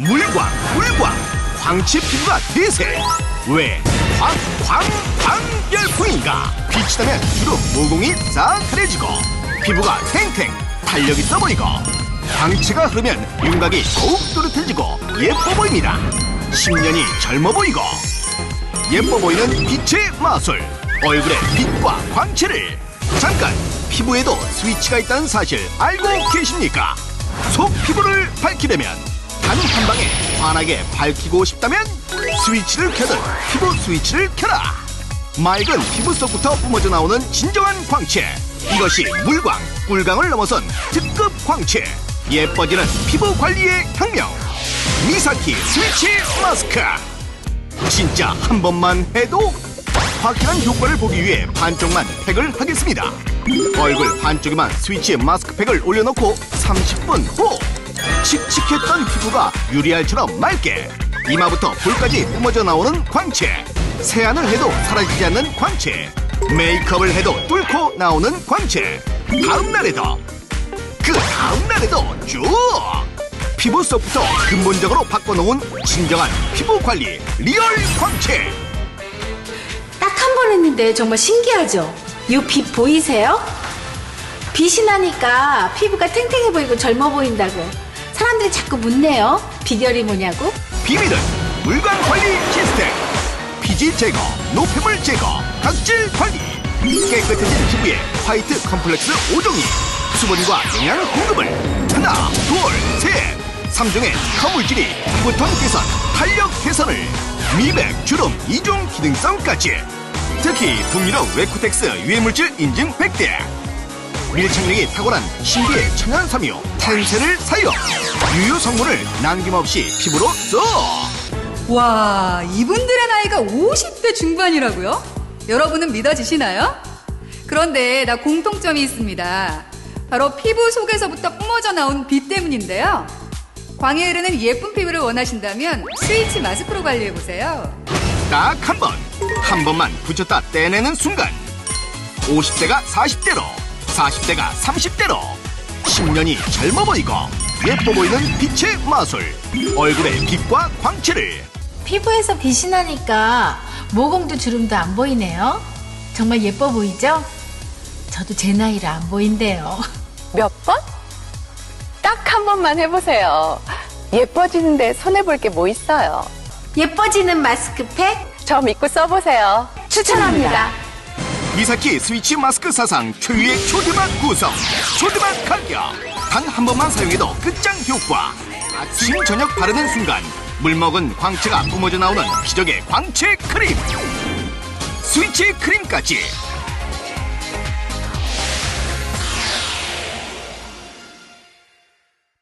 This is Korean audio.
물광, 물광, 광채 피부가 대세. 왜 광, 광, 광 열풍인가? 빛이 나면 주로 모공이 싸늘해지고 피부가 탱탱, 탄력 있어 보이고 광채가 흐르면 윤곽이 더욱 또렷해지고 예뻐 보입니다. 10년이 젊어 보이고 예뻐 보이는 빛의 마술 얼굴의 빛과 광채를 잠깐 피부에도 스위치가 있다는 사실 알고 계십니까? 속 피부를 밝히려면 단 한 방에 환하게 밝히고 싶다면 스위치를 켜듯 피부 스위치를 켜라. 맑은 피부 속부터 뿜어져 나오는 진정한 광채. 이것이 물광, 꿀광을 넘어선 특급 광채. 예뻐지는 피부 관리의 혁명. 미사키 스위치 마스크. 진짜 한 번만 해도 확실한 효과를 보기 위해 반쪽만 팩을 하겠습니다. 얼굴 반쪽에만 스위치 마스크팩을 올려놓고 30분 후 칙칙했던 피부가 유리알처럼 맑게 이마부터 볼까지 뿜어져 나오는 광채 세안을 해도 사라지지 않는 광채 메이크업을 해도 뚫고 나오는 광채. 다음 날에도 그 다음 날에도 쭉! 피부 속부터 근본적으로 바꿔놓은 진정한 피부 관리 리얼 광채. 딱 한 번 했는데 정말 신기하죠? 이 빛 보이세요? 빛이 나니까 피부가 탱탱해 보이고 젊어 보인다고 사람들이 자꾸 묻네요. 비결이 뭐냐고? 비밀은 물광 관리 시스템. 피지 제거, 노폐물 제거, 각질 관리. 깨끗해진 피부에 화이트 컴플렉스 5종이. 수분과 영양 공급을. 하나, 둘, 셋 3종의 커물질이 피부톤 개선, 탄력 개선을. 미백, 주름, 이중 기능성까지. 특히 북유럽 웨코텍스 유해물질 인증 100대 밀착력이 탁월한 신비의 천연 섬유 텐세를 사용 유효 성분을 남김없이 피부로 쏙 와, 이분들의 나이가 50대 중반이라고요? 여러분은 믿어지시나요? 그런데 나 공통점이 있습니다. 바로 피부 속에서부터 뿜어져 나온 빛 때문인데요. 광에 흐르는 예쁜 피부를 원하신다면 스위치 마스크로 관리해보세요. 딱 한 번, 한 번만 붙였다 떼내는 순간 50대가 40대로, 40대가 30대로 10년이 젊어 보이고 예뻐 보이는 빛의 마술 얼굴의 빛과 광채를 피부에서 빛이 나니까 모공도 주름도 안 보이네요. 정말 예뻐 보이죠? 저도 제 나이라 안 보인대요. 몇 번? 딱 한 번만 해보세요. 예뻐지는데 손해볼 게 뭐 있어요? 예뻐지는 마스크팩 저 믿고 써보세요. 추천합니다. 미사키 스위치 마스크 사상 초유의 초대박 구성 초대박 가격. 단 한 번만 사용해도 끝장 효과. 아침 저녁 바르는 순간 물먹은 광채가 뿜어져 나오는 기적의 광채 크림. 스위치 크림까지